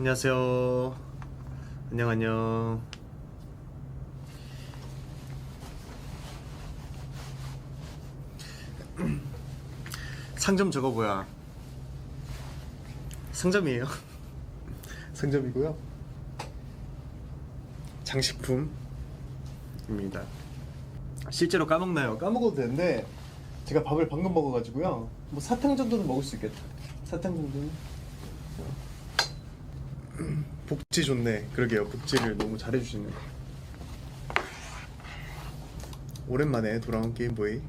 안녕하세요. 안녕 안녕. 상점 저거 뭐야? 상점이에요. 상점이고요. 장식품입니다. 실제로 까먹나요? 까먹어도 되는데 제가 밥을 방금 먹어가지고요. 뭐 사탕 정도는 먹을 수 있겠다. 사탕 정도는. 복지 좋네. 그러게요. 복지를 너무 잘해주시네. 오랜만에 돌아온 게임보이.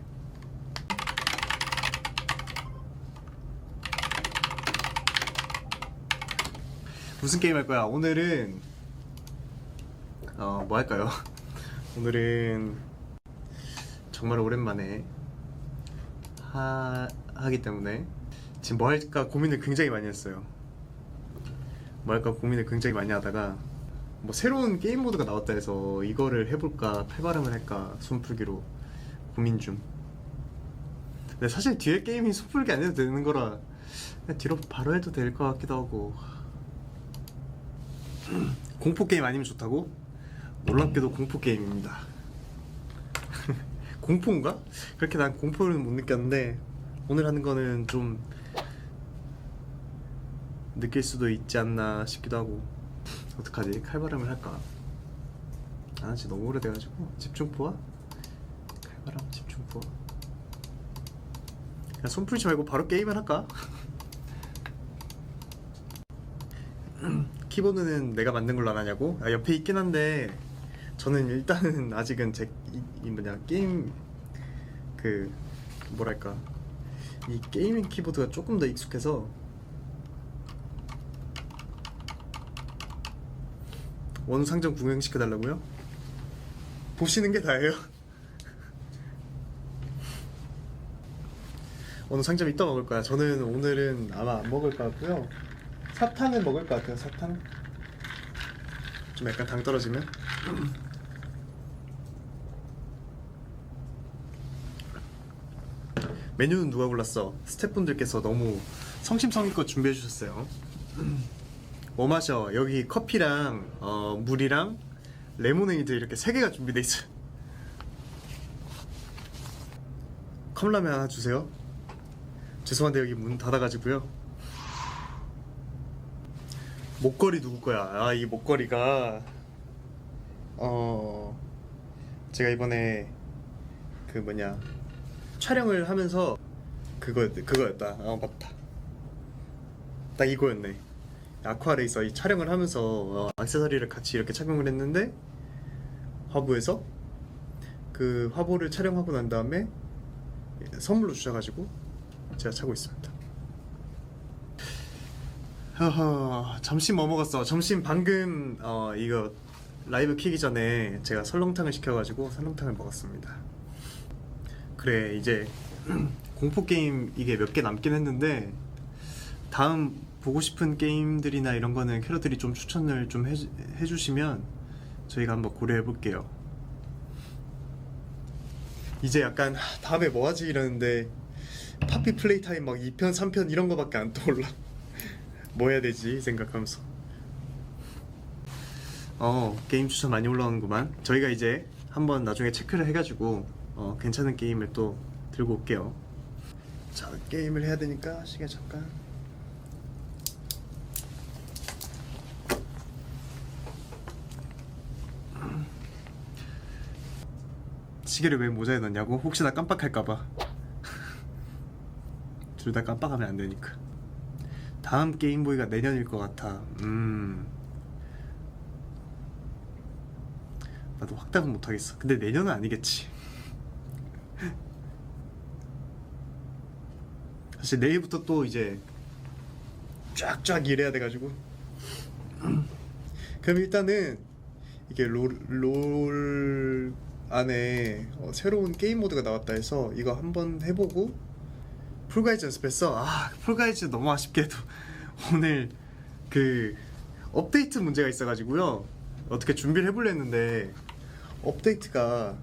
무슨 게임 할 거야? 오늘은 어 뭐 할까요? 오늘은 정말 오랜만에 하 하기 때문에 지금 뭐 할까 고민을 굉장히 많이 했어요. 뭐 할까 고민을 굉장히 많이 하다가 뭐 새로운 게임 모드가 나왔다 해서 이거를 해볼까 패바람을 할까 손풀기로 고민 중. 근데 사실 뒤에 게임이 손풀기 안 해도 되는 거라 그냥 뒤로 바로 해도 될 것 같기도 하고 공포 게임 아니면 좋다고? 놀랍게도 공포 게임입니다. 공포인가? 그렇게 난 공포는 못 느꼈는데 오늘 하는 거는 좀 느낄 수도 있지 않나 싶기도 하고 어떡하지? 칼바람을 할까? 아 진짜 너무 오래돼가지고 집중포화? 칼바람 집중포화 그냥 손 풀지 말고 바로 게임을 할까? 키보드는 내가 만든 걸로 안 하냐고? 아, 옆에 있긴 한데 저는 일단은 아직은 제 이, 이 뭐냐 게임 그 뭐랄까 이 게이밍 키보드가 조금 더 익숙해서 원 상점 구경시켜 달라고요? 보시는 게 다예요. 어느 상점 이따 먹을 거야. 저는 오늘은 아마 안 먹을 것 같고요. 사탕은 먹을 것 같아요. 사탕. 좀 약간 당 떨어지면. 메뉴는 누가 골랐어? 스태프분들께서 너무 성심성의껏 준비해 주셨어요. 뭐 마셔? 여기 커피랑 어, 물이랑 레모네이드 이렇게 세 개가 준비돼 있어요. 컵라면 하나 주세요. 죄송한데 여기 문 닫아가지고요. 목걸이 누구 거야? 아 이 목걸이가 어 제가 이번에 그 뭐냐 촬영을 하면서 그거 그거였다. 아 맞다. 딱 이거였네. 아쿠아레이서 이 촬영을 하면서 어, 액세서리를 같이 이렇게 착용을 했는데 화보에서 그 화보를 촬영하고 난 다음에 선물로 주셔가지고 제가 차고 있습니다. 허허, 점심 뭐 먹었어? 점심 방금 어, 이거 라이브 키기 전에 제가 설렁탕을 시켜가지고 설렁탕을 먹었습니다. 그래 이제 공포 게임 이게 몇 개 남긴 했는데 다음 보고 싶은 게임들이나 이런 거는 캐럿들이 좀 추천을 좀 해, 해주시면 저희가 한번 고려해 볼게요. 이제 약간 하, 다음에 뭐 하지 이러는데 파피 플레이 타임 막 2편 3편 이런 거밖에 안 떠올라. 뭐 해야 되지 생각하면서. 어 게임 추천 많이 올라오는구만. 저희가 이제 한번 나중에 체크를 해가지고 어, 괜찮은 게임을 또 들고 올게요. 자 게임을 해야 되니까 시간 잠깐. 시계를 왜 모자에 넣냐고? 혹시나 깜빡할까봐. 둘 다 깜빡하면 안 되니까. 다음 게임보이가 내년일 것 같아. 음. 나도 확답은 못하겠어. 근데 내년은 아니겠지. 사실 내일부터 또 이제 쫙쫙 일해야 돼가지고. 그럼 일단은 이게 롤, 롤 안에 어, 새로운 게임 모드가 나왔다 해서 이거 한번 해보고 풀가이즈 연습했어. 아, 풀가이즈 너무 아쉽게도 오늘 그 업데이트 문제가 있어가지고요. 어떻게 준비를 해보려 했는데 업데이트가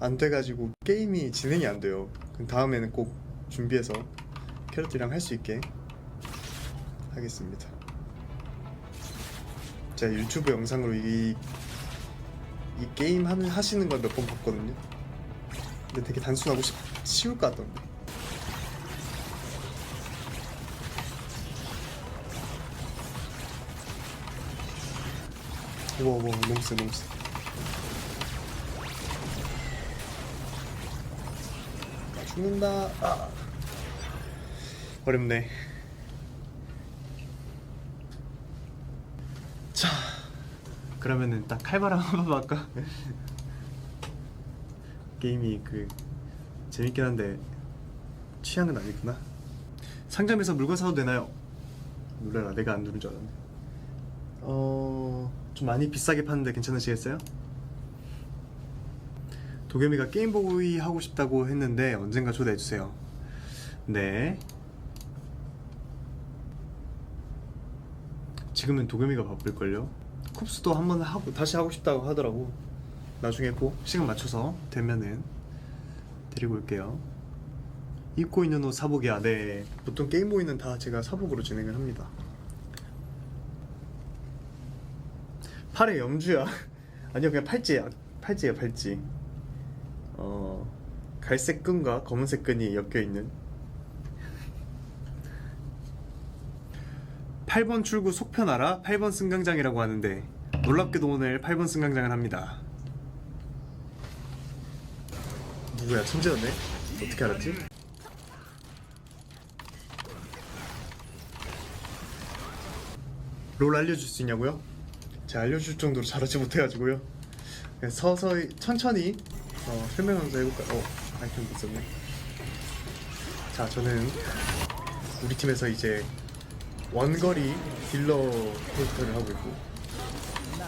안 돼가지고 게임이 진행이 안 돼요. 그럼 다음에는 꼭 준비해서 캐럿이랑 할 수 있게 하겠습니다. 제가 유튜브 영상으로 이, 이 게임 하시는 걸 몇 번 봤거든요. 근데 되게 단순하고 쉽, 쉬울 것 같던데. 우와, 우와, 너무 세, 너무 세. 나 죽는다. 아. 어렵네. 자, 그러면은 딱 칼바람 한번 할까? 게임이 그 재밌긴 한데 취향은 아니구나. 상점에서 물건 사도 되나요? 놀래라, 내가 안 누른 줄 알았네. 어, 좀 많이 비싸게 파는데 괜찮으시겠어요? 도겸이가 게임보이 하고 싶다고 했는데 언젠가 초대해 주세요. 네. 지금은 도겸이가 바쁠걸요? 쿱스도 한번 하고 다시 하고 싶다고 하더라고. 나중에 꼭 시간 맞춰서 되면은 데리고 올게요. 입고 있는 옷 사복이야. 네. 보통 게임보이는 다 제가 사복으로 진행을 합니다. 팔에 염주야. 아니요 그냥 팔찌야. 팔찌야 팔찌. 어 갈색 끈과 검은색 끈이 엮여 있는 8번 출구 속편 알아? 8번 승강장이라고 하는데 놀랍게도 오늘 8번 승강장을 합니다. 누구야 천재였네? 어떻게 알았지? 롤 알려줄 수 있냐고요? 제가 알려줄 정도로 잘하지 못해가지고요. 그냥 서서히 천천히 어, 설명하면서 해볼까요? 어, 아이템 있었네. 자, 저는 우리 팀에서 이제 원거리 딜러 캐릭터를 하고 있고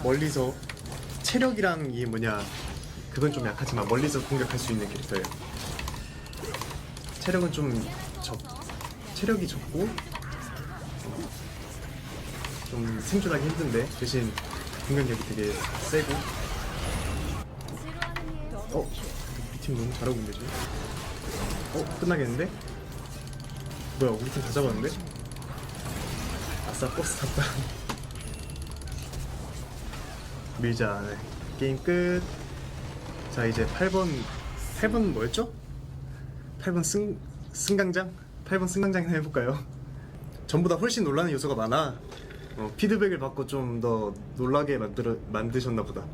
멀리서 체력이랑 이 뭐냐 그건 좀 약하지만 멀리서 공격할 수 있는 캐릭터예요. 체력은 좀 적, 체력이 적고 좀 생존하기 힘든데 대신 공격력이 되게 세고 어? 우리 팀 너무 잘하고 있는데? 어? 끝나겠는데? 뭐야 우리 팀 다 잡았는데? 아싸 버스 탔다 밀자 네. 게임 끝. 자 이제 8번 8번 뭐였죠? 8번 승 승강장? 8번 승강장 해볼까요? 전보다 훨씬 놀라는 요소가 많아. 어, 피드백을 받고 좀 더 놀라게 만들어 만드셨나 보다.